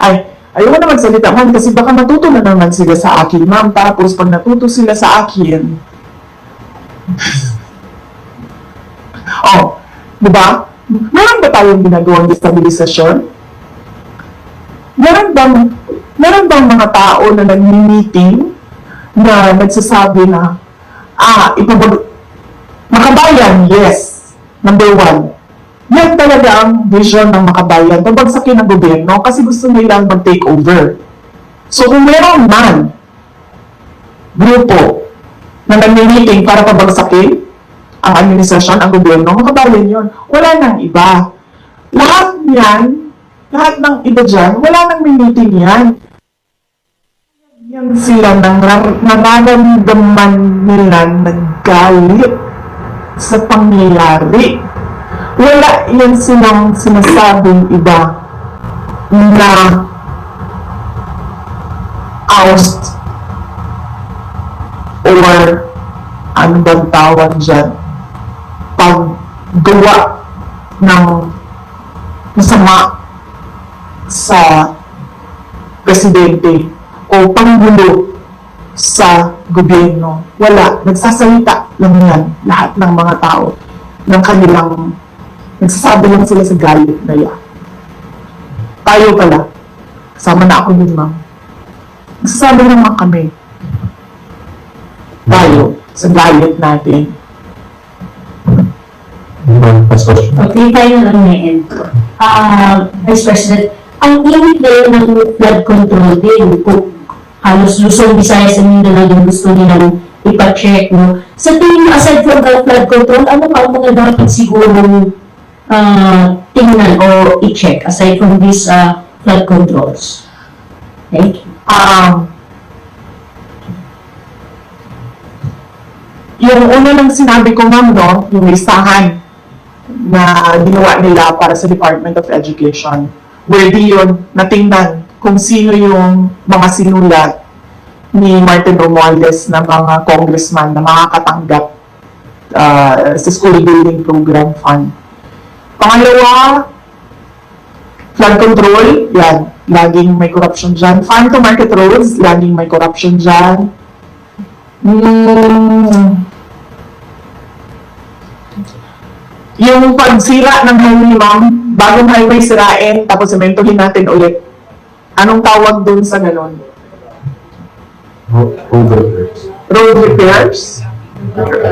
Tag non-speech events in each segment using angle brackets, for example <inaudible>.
Ay, ayaw na magsalita, ma'am, kasi baka matuto na naman sila sa akin, ma'am. Tapos, pag natuto sila sa akin, <laughs> oh, di ba? Meron ba tayong ginagawang destabilisasyon? Meron bang, meron bang mga tao na nag-meeting na nagsasabi na, ah, ipabag... Makabayan, yes. Number one. Talaga ang vision ng makabayan. Pabagsakin ng gobyerno kasi gusto nilang mag-take over. So kung meron man grupo na nag-meeting para pabagsakin ang administrasyon, ang gobyerno, makabayan yun. Wala nang iba. Lahat yan, lahat ng iba dyan, wala nang meeting yan. Yan sila nang nar- nararamdaman nila naggalit sa pangyayari. Wala yan silang sinasabing iba na oust or ano bang tawag dyan paggawa ng masama sa presidente o panggulo sa gobyerno. Wala. Nagsasalita lang yan lahat ng mga tao ng kanilang nagsasabi lang sila sa galit na yan. Tayo pala. Kasama na ako din, ma'am. Nagsasabi naman kami. Tayo. Sa galit natin. Okay, tayo na lang may end. Ah, Vice President, ang limit na yun ng flood control din, kung halos Luzon, Visayas, and Mindanao yung gusto nilang ipacheck, no? Sa tingin aside from the flood control, ano pa ang mga dapat siguro ah, tingnan o i-check aside from these ah, flood controls? Thank you. Um, yung una lang sinabi ko, ma'am, no, yung listahan na ginawa nila para sa Department of Education. Worthy yun, natingnan kung sino yung mga sinulat ni Martin Romualdez na mga congressman na makakatanggap uh, sa School Building Program Fund. Pangalawa, flood control, yan, laging may corruption dyan. Farm to market roads, laging may corruption dyan. Hmm. Yung pagsira ng highway, ma'am, bagong highway sirain, tapos sementohin natin ulit. Anong tawag dun sa ganun? Ro- Road workers. Road repairs?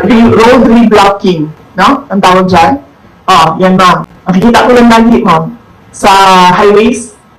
Re- road reblocking, no? Ang tawag dyan? Oh, yan ma'am. Nakikita ko lang lagi, ma'am, sa highways,